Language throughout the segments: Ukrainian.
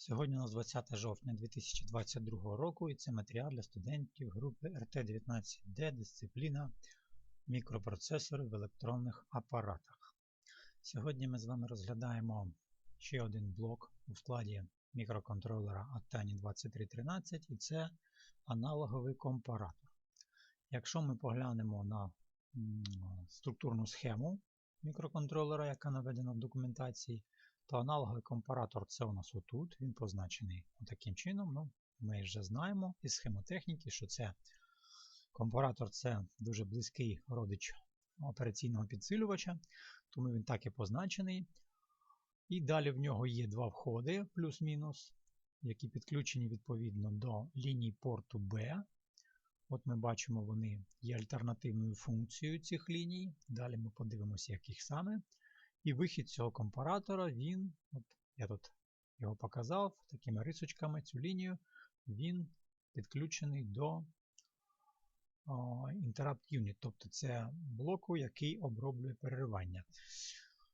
Сьогодні у нас 20 жовтня 2022 року і це матеріал для студентів групи РТ-19Д дисципліна мікропроцесори в електронних апаратах. Сьогодні ми з вами розглядаємо ще один блок у складі мікроконтролера Atani 2313 і це аналоговий компаратор. Якщо ми поглянемо на структурну схему мікроконтролера, яка наведена в документації, то аналоговий компаратор це у нас отут, він позначений таким чином. Ну, Ми вже знаємо із схемотехніки, що це компаратор це дуже близький родич операційного підсилювача, тому він так і позначений. І далі в нього є два входи, плюс-мінус, які підключені відповідно до ліній порту B. От ми бачимо, вони є альтернативною функцією цих ліній. Далі ми подивимося, яких саме. І вихід цього компаратора, він, от я тут його показав такими рисочками цю лінію, він підключений до о, Interrupt Unit, тобто це блоку, який оброблює переривання.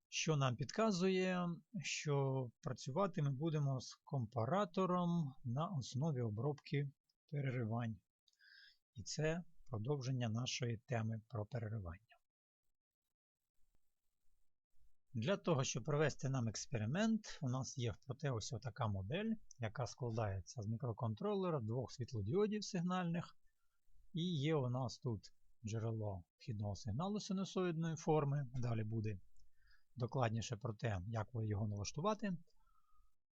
Що нам підказує, що працювати ми будемо з компаратором на основі обробки переривань. І це продовження нашої теми про переривання. Для того, щоб провести нам експеримент, у нас є в проте ось така модель, яка складається з мікроконтролера, двох світлодіодів сигнальних. І є у нас тут джерело вхідного сигналу синусоїдної форми. Далі буде докладніше про те, як його налаштувати.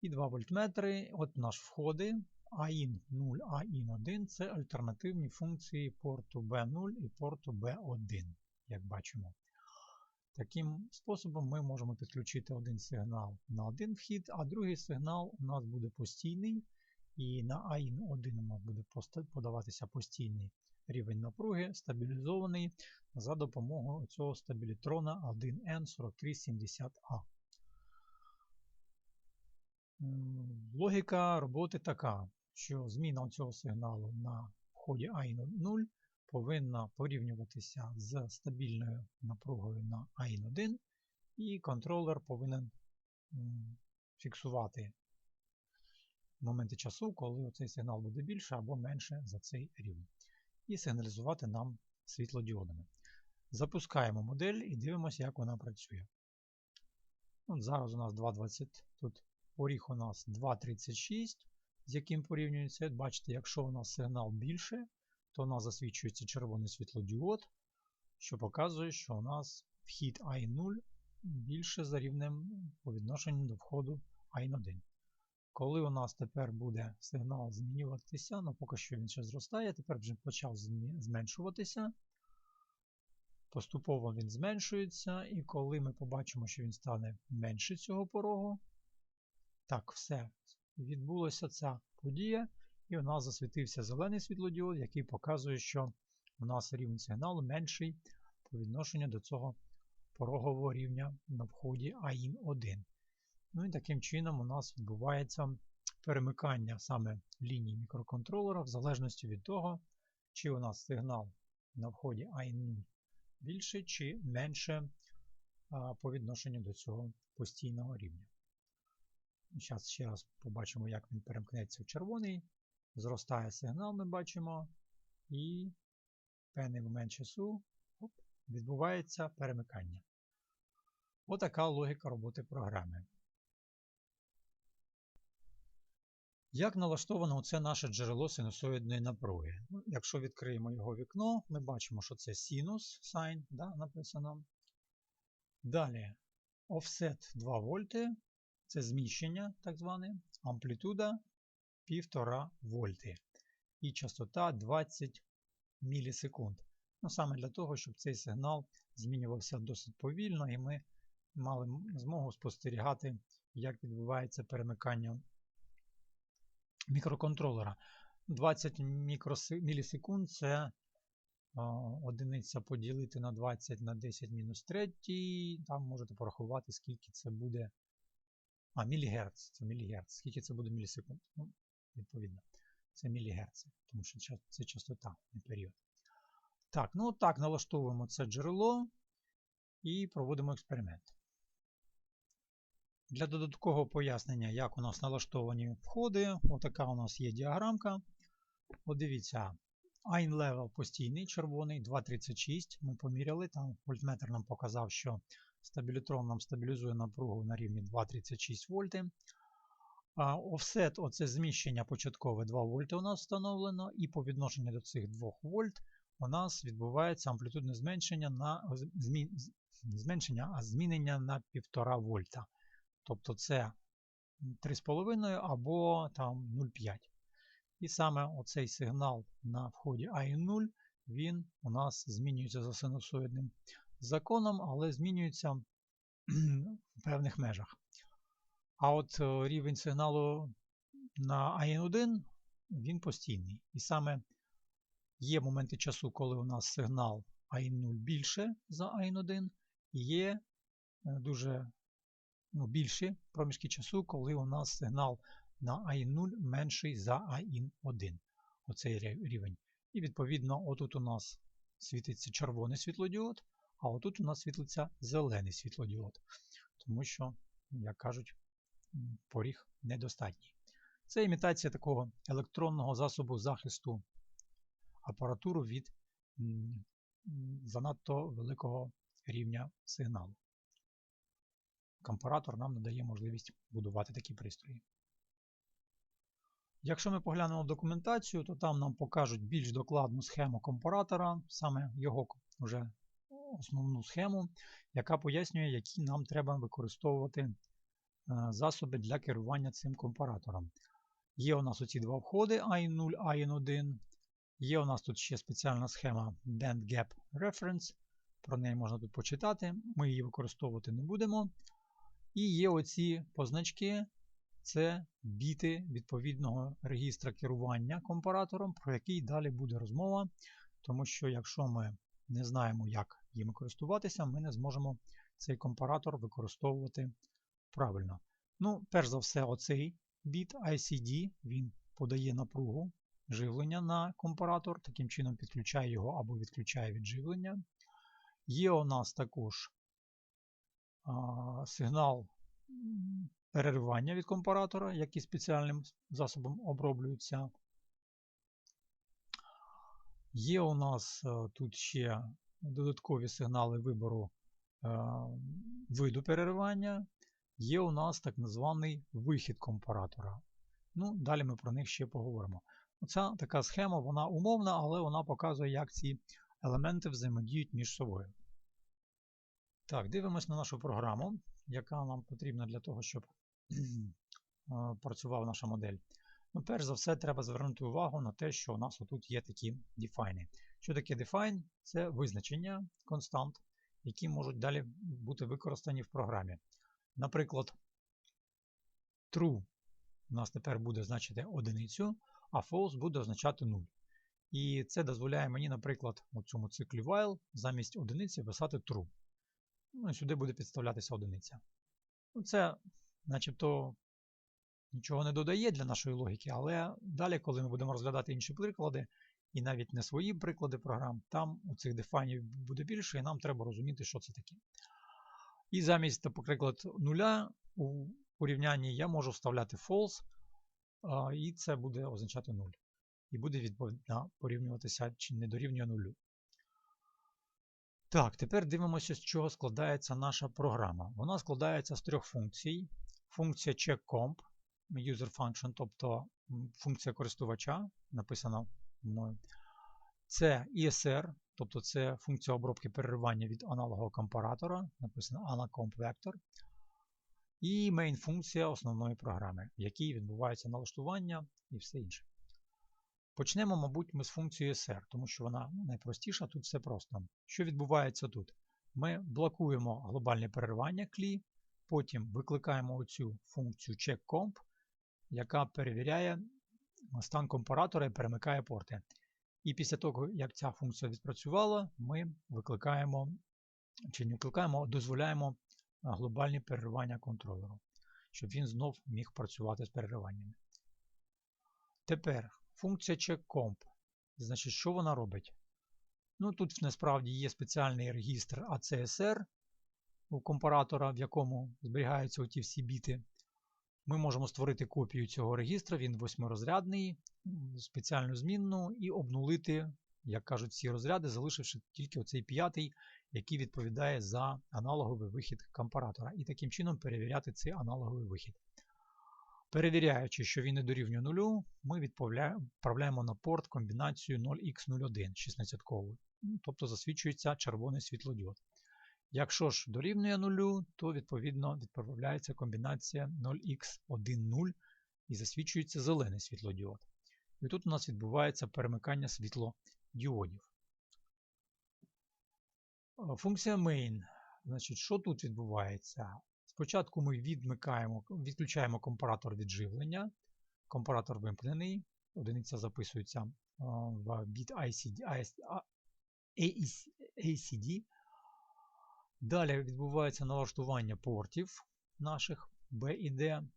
І два вольтметри. От наш входи AIN 0, AIN 1 це альтернативні функції порту B0 і порту B1, як бачимо. Таким способом ми можемо підключити один сигнал на один вхід, а другий сигнал у нас буде постійний. І на AIN 1 у нас буде подаватися постійний рівень напруги, стабілізований за допомогою цього стабілітрона 1N4370A. Логіка роботи така, що зміна цього сигналу на вході AIN 0 повинна порівнюватися з стабільною напругою на AIN1, і контролер повинен фіксувати моменти часу, коли цей сигнал буде більше або менше за цей рівень. І сигналізувати нам світлодіодами. Запускаємо модель і дивимося, як вона працює. От Зараз у нас 2,20, тут поріг у нас 2,36, з яким порівнюється. Бачите, якщо у нас сигнал більше, то у нас засвічується червоний світлодіод, що показує, що у нас вхід I0 більше за рівнем по відношенню до входу I1. Коли у нас тепер буде сигнал змінюватися, ну поки що він ще зростає, тепер вже почав зменшуватися. Поступово він зменшується, і коли ми побачимо, що він стане менше цього порогу, так, все, відбулася ця подія. І у нас засвітився зелений світлодіод, який показує, що у нас рівень сигналу менший по відношенню до цього порогового рівня на вході АІН1. Ну і таким чином у нас відбувається перемикання саме лінії мікроконтролера в залежності від того, чи у нас сигнал на вході АІН більше чи менше по відношенню до цього постійного рівня. Зараз ще раз побачимо, як він перемкнеться в червоний. Зростає сигнал, ми бачимо, і певний момент часу оп, відбувається перемикання. Отака логіка роботи програми. Як налаштовано це наше джерело синусоїдної напруги? Ну, Якщо відкриємо його вікно, ми бачимо, що це синус сайн, да, написано. Далі offset 2 вольти, це зміщення, так зване, амплітуда 1,5 вольти. І частота 20 мілісекунд. Ну, Саме для того, щоб цей сигнал змінювався досить повільно, і ми мали змогу спостерігати, як відбувається перемикання мікроконтролера. 20 мілісекунд це одиниця поділити на 20 на 10 мінус 3. Там можете порахувати, скільки це буде. А, мілігерц, це мілігерц. Скільки це буде мілісекунд? Ну, відповідно. Це мілігерц, тому що це частота, не період. Так, ну так, налаштовуємо це джерело і проводимо експеримент. Для додаткового пояснення, як у нас налаштовані входи, отака у нас є діаграмка. От дивіться, Ein level постійний, червоний, 2,36. Ми поміряли, там вольтметр нам показав, що стабілітрон нам стабілізує напругу на рівні 2,36 вольти. Офсет, оце зміщення початкове 2 вольти у нас встановлено, і по відношенню до цих 2 вольт у нас відбувається амплітудне зменшення на змі, зменшення, а змінення на 1,5 вольта. Тобто це 3,5 або там 0,5. І саме оцей сигнал на вході I0, він у нас змінюється за синусоїдним законом, але змінюється в певних межах. А от е, рівень сигналу на IN1 він постійний. І саме є моменти часу, коли у нас сигнал IN0 більше за IN1, і є е, дуже ну, більші проміжки часу, коли у нас сигнал на IN0 менший за IN1. Оцей рівень. І відповідно, отут у нас світиться червоний світлодіод, а отут у нас світлиться зелений світлодіод. Тому що, як кажуть, поріг недостатній. Це імітація такого електронного засобу захисту апаратуру від занадто великого рівня сигналу. Компаратор нам надає можливість будувати такі пристрої. Якщо ми поглянемо документацію, то там нам покажуть більш докладну схему компаратора, саме його вже основну схему, яка пояснює, які нам треба використовувати засоби для керування цим компаратором. Є у нас оці два входи IN0, IN1. Є у нас тут ще спеціальна схема Band Gap Reference. Про неї можна тут почитати. Ми її використовувати не будемо. І є оці позначки, це біти відповідного регістра керування компаратором, про який далі буде розмова. Тому що, якщо ми не знаємо, як їм користуватися, ми не зможемо цей компаратор використовувати правильно. Ну, перш за все, оцей біт ICD, він подає напругу живлення на компаратор, таким чином підключає його або відключає від живлення. Є у нас також а, сигнал переривання від компаратора, який спеціальним засобом оброблюється. Є у нас а, тут ще додаткові сигнали вибору а, виду переривання. Є у нас так званий вихід компаратора. Ну, Далі ми про них ще поговоримо. Оця така схема, вона умовна, але вона показує, як ці елементи взаємодіють між собою. Так, дивимось на нашу програму, яка нам потрібна для того, щоб працювала наша модель. Ну, Перш за все, треба звернути увагу на те, що у нас отут є такі define. Що таке define? Це визначення констант, які можуть далі бути використані в програмі. Наприклад, true у нас тепер буде значити одиницю, а false буде означати 0. І це дозволяє мені, наприклад, у цьому циклі while замість одиниці писати true. Ну і сюди буде підставлятися одиниця. Ну, Це начебто нічого не додає для нашої логіки, але далі, коли ми будемо розглядати інші приклади, і навіть не свої приклади програм, там у цих дефайнів буде більше, і нам треба розуміти, що це таке. І замість, наприклад, нуля у порівнянні я можу вставляти false, і це буде означати 0. І буде відповідно порівнюватися чи не дорівнює нулю. Так, тепер дивимося, з чого складається наша програма. Вона складається з трьох функцій. Функція checkComp, user function, тобто функція користувача, написана мною. Це ESR, тобто це функція обробки переривання від аналогового компаратора, написано AnaComp Vector. І main функція основної програми, в якій відбувається налаштування і все інше. Почнемо, мабуть, ми з функцією SR, тому що вона найпростіша, тут все просто. Що відбувається тут? Ми блокуємо глобальне переривання клі, потім викликаємо оцю функцію checkComp, яка перевіряє стан компаратора і перемикає порти. І після того, як ця функція відпрацювала, ми викликаємо, чи не викликаємо, а дозволяємо глобальні переривання контролеру, щоб він знов міг працювати з перериваннями. Тепер функція checkComp. Значить, що вона робить? Ну, Тут насправді є спеціальний регістр ACSR, у компаратора, в якому зберігаються оті всі біти. Ми можемо створити копію цього регістра, він восьмирозрядний, спеціальну змінну, і обнулити, як кажуть, всі розряди, залишивши тільки оцей п'ятий, який відповідає за аналоговий вихід компаратора. І таким чином перевіряти цей аналоговий вихід. Перевіряючи, що він не дорівнює нулю, ми відправляємо на порт комбінацію 0x01 16-кову, тобто засвідчується червоний світлодіод. Якщо ж дорівнює нулю, то відповідно відправляється комбінація 0x10 і засвідчується зелений світлодіод. І тут у нас відбувається перемикання світлодіодів. Функція main. Значить, Що тут відбувається? Спочатку ми відмикаємо, відключаємо компаратор від живлення. Компаратор вимкнений. Одиниця записується в біт ACD. Далі відбувається налаштування портів наших B і D.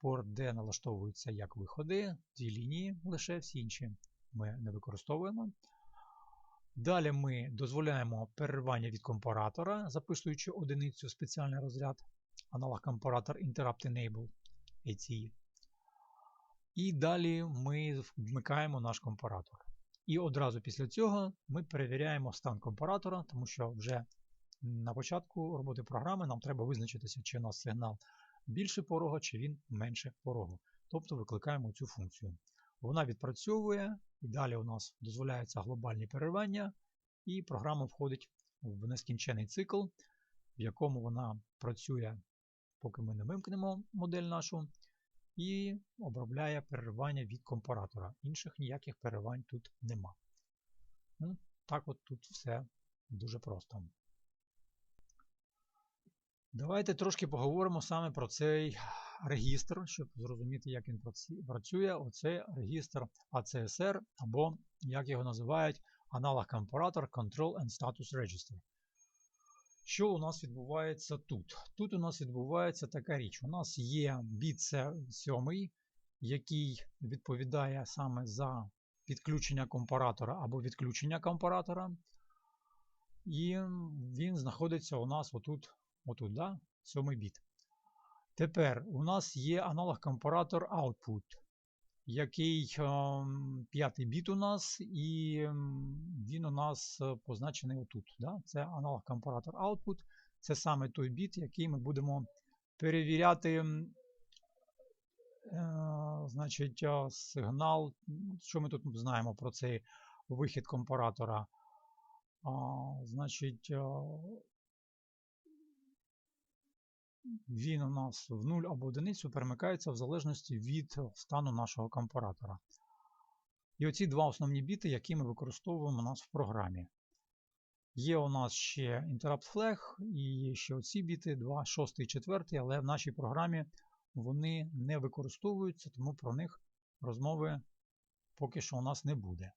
Порт D налаштовується як виходи, дві лінії лише всі інші ми не використовуємо. Далі ми дозволяємо переривання від компаратора, записуючи одиницю спеціальний розряд, аналог компаратор Interrupt Enable ATE. І далі ми вмикаємо наш компаратор. І одразу після цього ми перевіряємо стан компаратора, тому що вже на початку роботи програми нам треба визначитися, чи у нас сигнал більше порога, чи він менше порогу. Тобто викликаємо цю функцію. Вона відпрацьовує, і далі у нас дозволяються глобальні переривання, і програма входить в нескінчений цикл, в якому вона працює, поки ми не вимкнемо модель нашу, і обробляє переривання від компаратора. Інших ніяких переривань тут нема. Ну, Так от тут все дуже просто. Давайте трошки поговоримо саме про цей регістр, щоб зрозуміти, як він працює. Оце регістр ACSR, або, як його називають, аналог компаратор Control and Status Register. Що у нас відбувається тут? Тут у нас відбувається така річ. У нас є біт 7, який відповідає саме за підключення компаратора або відключення компаратора. І він знаходиться у нас отут Отут, да? сьомий біт. Тепер у нас є аналог компаратор Output, який ем, п'ятий біт у нас, і ем, він у нас е, позначений отут. Да? Це аналог компаратор Output. Це саме той біт, який ми будемо перевіряти е, значить, е, сигнал. Що ми тут знаємо про цей вихід компаратора? Значить, він у нас в 0 або 1 перемикається в залежності від стану нашого компаратора. І оці два основні біти, які ми використовуємо у нас в програмі. Є у нас ще Interrupt Flag і є ще оці біти, 2, 6 і 4, але в нашій програмі вони не використовуються, тому про них розмови поки що у нас не буде.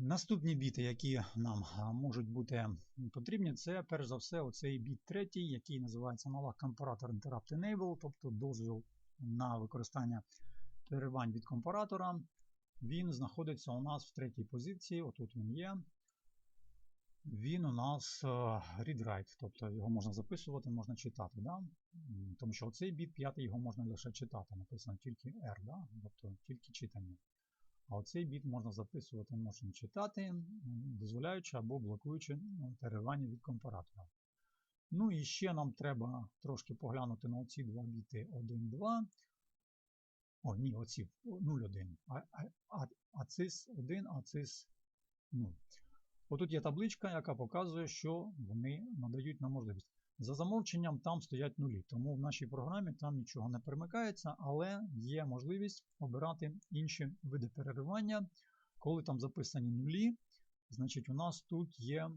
Наступні біти, які нам можуть бути потрібні, це перш за все оцей біт третій, який називається аналог компаратор Interrupt Enable, тобто дозвіл на використання переривань від компаратора. Він знаходиться у нас в третій позиції, отут він є. Він у нас read-write, тобто його можна записувати, можна читати. Да? Тому що оцей біт п'ятий його можна лише читати, написано тільки R, да? тобто тільки читання. А оцей біт можна записувати, можна читати, дозволяючи або блокуючи ну, переривання від компаратора. Ну і ще нам треба трошки поглянути на оці два біти 1, 2. О, ні, оці 0, 1. АЦИС 1, АЦИС 0. Отут є табличка, яка показує, що вони надають нам можливість. За замовченням там стоять нулі, тому в нашій програмі там нічого не перемикається, але є можливість обирати інші види переривання. Коли там записані нулі, значить у нас тут є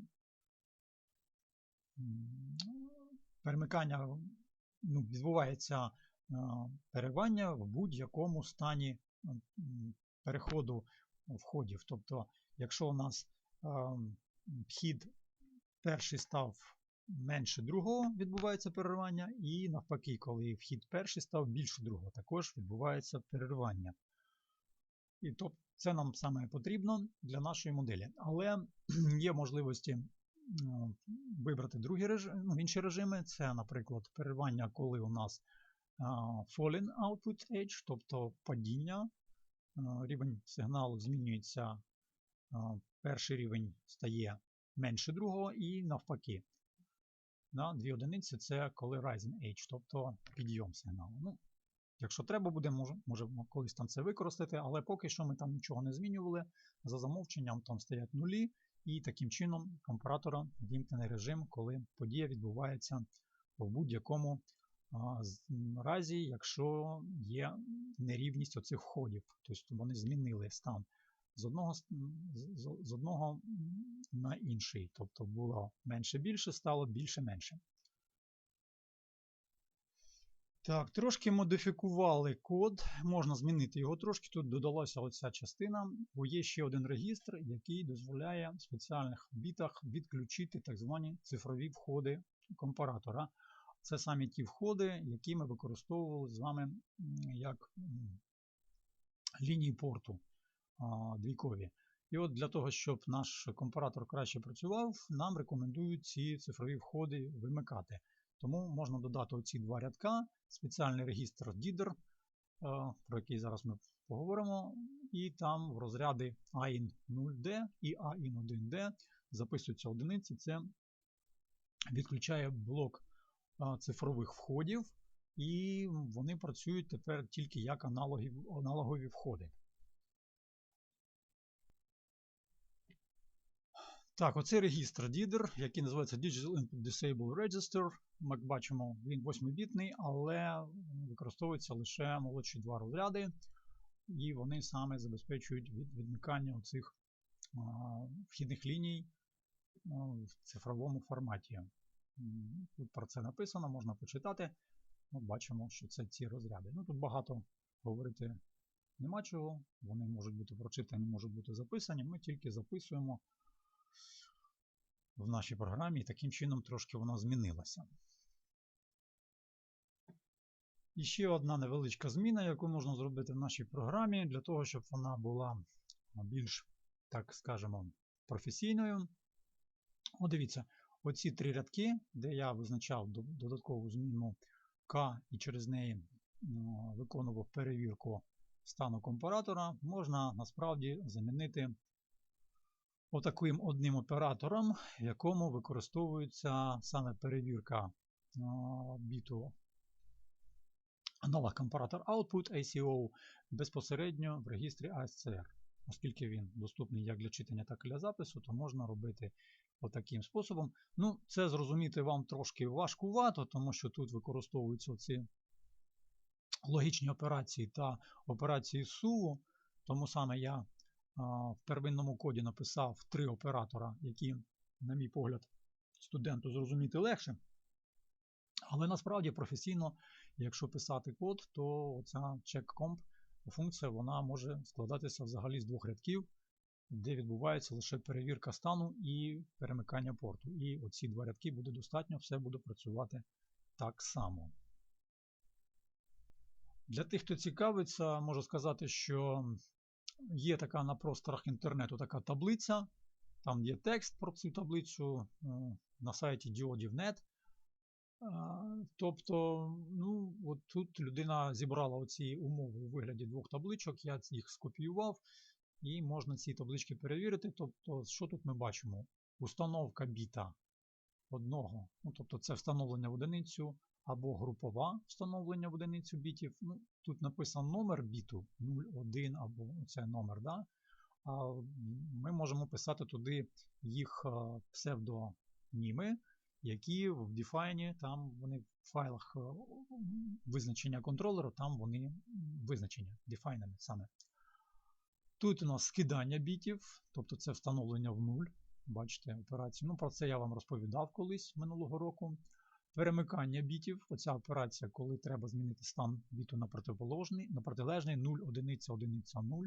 перемикання, ну, відбувається переривання в будь-якому стані переходу входів. Тобто, якщо у нас вхід перший став менше другого відбувається переривання, і навпаки, коли вхід перший став більше другого, також відбувається переривання. І тобто це нам саме потрібно для нашої моделі. Але є можливості ну, вибрати другі режими, ну, інші режими. Це, наприклад, переривання, коли у нас falling output edge, тобто падіння. Рівень сигналу змінюється. Перший рівень стає менше другого і навпаки. Да, Дві одиниці це коли rising edge, тобто підйом сигналу. Ну, Якщо треба буде, може, можемо колись там це використати, але поки що ми там нічого не змінювали. За замовченням там стоять нулі, і таким чином компаратора вімкнений режим, коли подія відбувається в будь-якому разі, якщо є нерівність оцих входів. Тобто вони змінили стан з одного з, одного на інший. Тобто було менше більше, стало більше-менше. Так, трошки модифікували код, можна змінити його трошки. Тут додалася оця частина, бо є ще один регістр, який дозволяє в спеціальних бітах відключити так звані цифрові входи компаратора. Це самі ті входи, які ми використовували з вами як лінії порту двійкові. І от для того, щоб наш компаратор краще працював, нам рекомендують ці цифрові входи вимикати. Тому можна додати оці два рядка, спеціальний регістр DIDR, про який зараз ми поговоримо, і там в розряди AIN 0D і AIN 1D записуються одиниці. Це відключає блок цифрових входів, і вони працюють тепер тільки як аналогові входи. Так, оцей регістр DIDR, який називається Digital Input Disable Register. Ми бачимо, він 8-бітний, але використовується лише молодші два розряди, і вони саме забезпечують від відмикання оцих вхідних ліній в цифровому форматі. Тут про це написано, можна почитати. Ми бачимо, що це ці розряди. Ну, Тут багато говорити нема чого, вони можуть бути прочитані, можуть бути записані. Ми тільки записуємо в нашій програмі, і таким чином трошки вона змінилася. І ще одна невеличка зміна, яку можна зробити в нашій програмі, для того, щоб вона була більш, так скажемо, професійною. О, дивіться, оці три рядки, де я визначав додаткову зміну К і через неї виконував перевірку стану компаратора, можна насправді замінити отаким одним оператором, в якому використовується саме перевірка біту аналог компаратор Output ACO безпосередньо в регістрі ASCR. Оскільки він доступний як для читання, так і для запису, то можна робити отаким способом. Ну, Це зрозуміти вам трошки важкувато, тому що тут використовуються ці логічні операції та операції SUVO. Тому саме я в первинному коді написав три оператора, які, на мій погляд, студенту зрозуміти легше. Але насправді професійно, якщо писати код, то оця checkcomp функція вона може складатися взагалі з двох рядків, де відбувається лише перевірка стану і перемикання порту. І оці два рядки буде достатньо, все буде працювати так само. Для тих, хто цікавиться, можу сказати, що Є така на просторах інтернету така таблиця. Там є текст про цю таблицю е, на сайті Diodів.net. Тобто, ну, от тут людина зібрала оці умови у вигляді двох табличок, я їх скопіював, і можна ці таблички перевірити. Тобто, що тут ми бачимо? Установка біта одного, ну, тобто це встановлення в одиницю, або групове встановлення в одиницю бітів. Ну, Тут написано номер біту 01 або це номер. Да? А Ми можемо писати туди їх псевдоніми, які в Define, там вони в файлах визначення контролеру, там вони визначені, дефайнені саме. Тут у нас скидання бітів, тобто це встановлення в нуль. Бачите, операцію. Ну, Про це я вам розповідав колись минулого року. Перемикання бітів. Оця операція, коли треба змінити стан біту на протиположний, на протилежний 0, 1, 1, 0.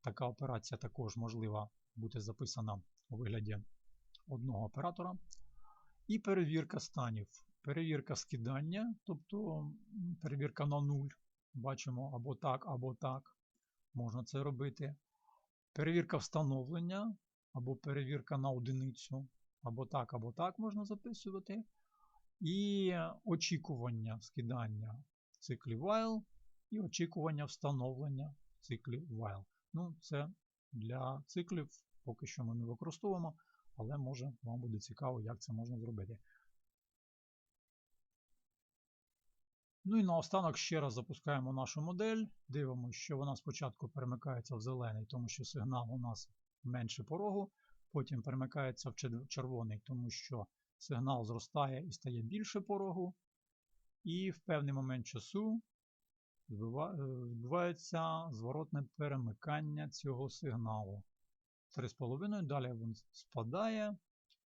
Така операція також можлива бути записана у вигляді одного оператора. І перевірка станів. Перевірка скидання, тобто перевірка на 0. Бачимо або так, або так. Можна це робити. Перевірка встановлення або перевірка на одиницю. або так, або так можна записувати. І очікування скидання в циклі while, і очікування встановлення в циклі while. Ну, це для циклів поки що ми не використовуємо, але може вам буде цікаво, як це можна зробити. Ну і наостанок ще раз запускаємо нашу модель. Дивимося, що вона спочатку перемикається в зелений, тому що сигнал у нас менше порогу. Потім перемикається в червоний, тому що сигнал зростає і стає більше порогу. І в певний момент часу відбувається зворотне перемикання цього сигналу. 3,5, далі він спадає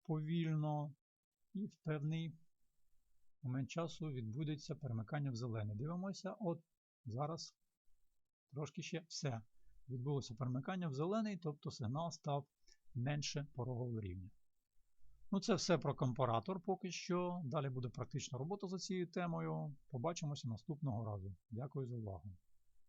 повільно, і в певний момент часу відбудеться перемикання в зелений. Дивимося, от зараз трошки ще все. Відбулося перемикання в зелений, тобто сигнал став менше порогового рівня. Ну, це все про компаратор поки що. Далі буде практична робота за цією темою. Побачимося наступного разу. Дякую за увагу.